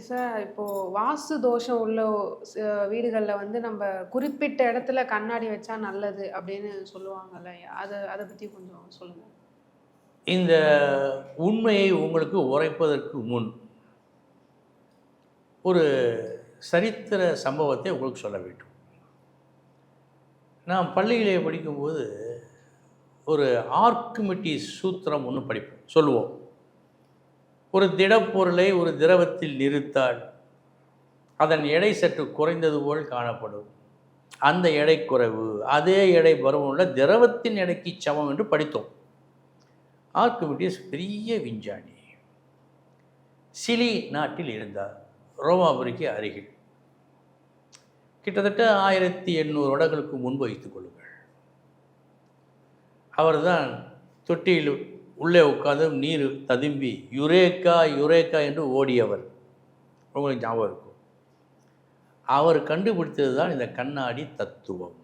Sir இப்போது வாஸ்து தோஷம் உள்ள ச- வந்து நம்ம குறிப்பிட்ட இடத்துல கண்ணாடி வச்சா நல்லது அப்படின்னு சொல்லுவாங்கல்ல அதை அதை பற்றி கொஞ்சம் சொல்லுங்கள் இந்த உண்மையை உங்களுக்கு உரைப்பதற்கு முன் ஒரு சரித்திர சம்பவத்தை உங்களுக்கு சொல்ல வேண்டும். நான் பள்ளியிலே படிக்கும்போது ஒரு ஆர்க்குமிட்டிஸ் சூத்திரம் ஒன்று படிப்போம் சொல்லுவோம். ஒரு திடப்பொருளை ஒரு திரவத்தில் நிறுத்தால் அதன் எடை சற்று குறைந்தது போல் காணப்படும். அந்த எடை குறைவு அதே எடை பருவமுள்ள திரவத்தின் எடைக்கு சமம் என்று படித்தோம். ஆர்குமிட்டிஸ் பெரிய விஞ்ஞானி சிலி நாட்டில் இருந்தார் ரோமாபுரிக்கு அருகில். கிட்டத்தட்ட ஆயிரத்தி எண்ணூறு வருடங்களுக்கு முன்பு வைத்துக் கொள்ளுங்கள். அவர்தான் தொட்டியில் உள்ளே உட்காந்து நீர் ததும்பி யுரேக்கா யுரேக்கா என்று ஓடியவர். உங்களுக்கு ஞாபகம் இருக்கும். அவர் கண்டுபிடித்தது தான் இந்த கண்ணாடி தத்துவம்.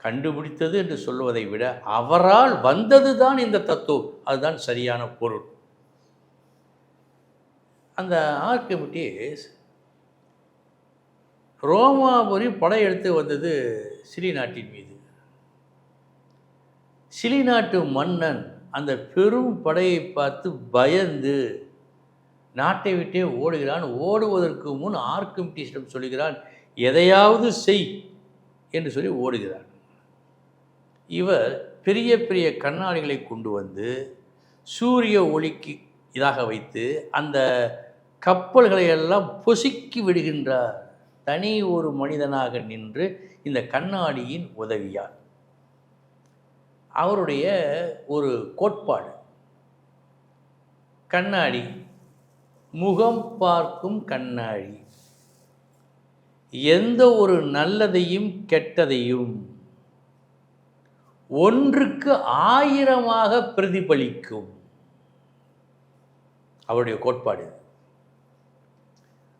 கண்டுபிடித்தது என்று சொல்வதை விட அவரால் வந்தது தான் இந்த தத்துவம். அதுதான் சரியான பொருள். அந்த ஆர்கிமிட்டிஸ் ரோமாபுரி படையெடுத்து வந்தது சிலி நாட்டின் மீது. சிலி நாட்டு மன்னன் அந்த பெரும் படையை பார்த்து பயந்து நாட்டை விட்டே ஓடுகிறான். ஓடுவதற்கு முன் ஆர்கிமிட்டிஸிடம் சொல்கிறான் எதையாவது செய் என்று சொல்லி ஓடுகிறான். இவர் பெரிய பெரிய கண்ணாடிகளை கொண்டு வந்து சூரிய ஒளிக்கு இதாக வைத்து அந்த கப்பல்களை எல்லாம் பொசுக்கி விடுகின்றார். தனி ஒரு மனிதனாக நின்று இந்த கண்ணாடியின் உதவியார் அவருடைய ஒரு கோட்பாடு. கண்ணாடி. முகம் பார்க்கும் கண்ணாடி. எந்த ஒரு நல்லதையும் கெட்டதையும் ஒன்றுக்கு ஆயிரமாக பிரதிபலிக்கும். அவருடைய கோட்பாடு.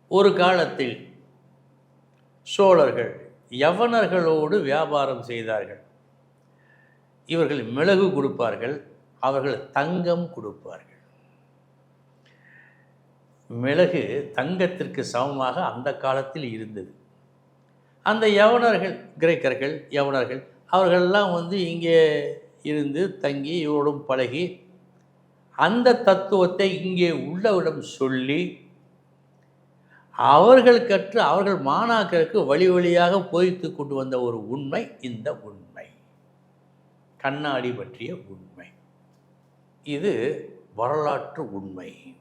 ஒரு காலத்தில் சோழர்கள் யவனர்களோடு வியாபாரம் செய்தார்கள். இவர்கள் மிளகு கொடுப்பார்கள் அவர்கள் தங்கம் கொடுப்பார்கள். மிளகு தங்கத்திற்கு சமமாக அந்த காலத்தில் இருந்தது. அந்த யவனர்கள் கிரேக்கர்கள் யவனர்கள் அவர்களெல்லாம் வந்து இங்கே இருந்து தங்கி இவரோடும் பழகி அந்த தத்துவத்தை இங்கே உள்ளவிடம் சொல்லி அவர்கள் கற்று அவர்கள் மாணாக்கருக்கு வழி வழியாக போதித்து கொண்டு வந்த ஒரு உண்மை இந்த உண்மை. கண்ணாடி பற்றிய உண்மை. இது வரலாற்று உண்மை.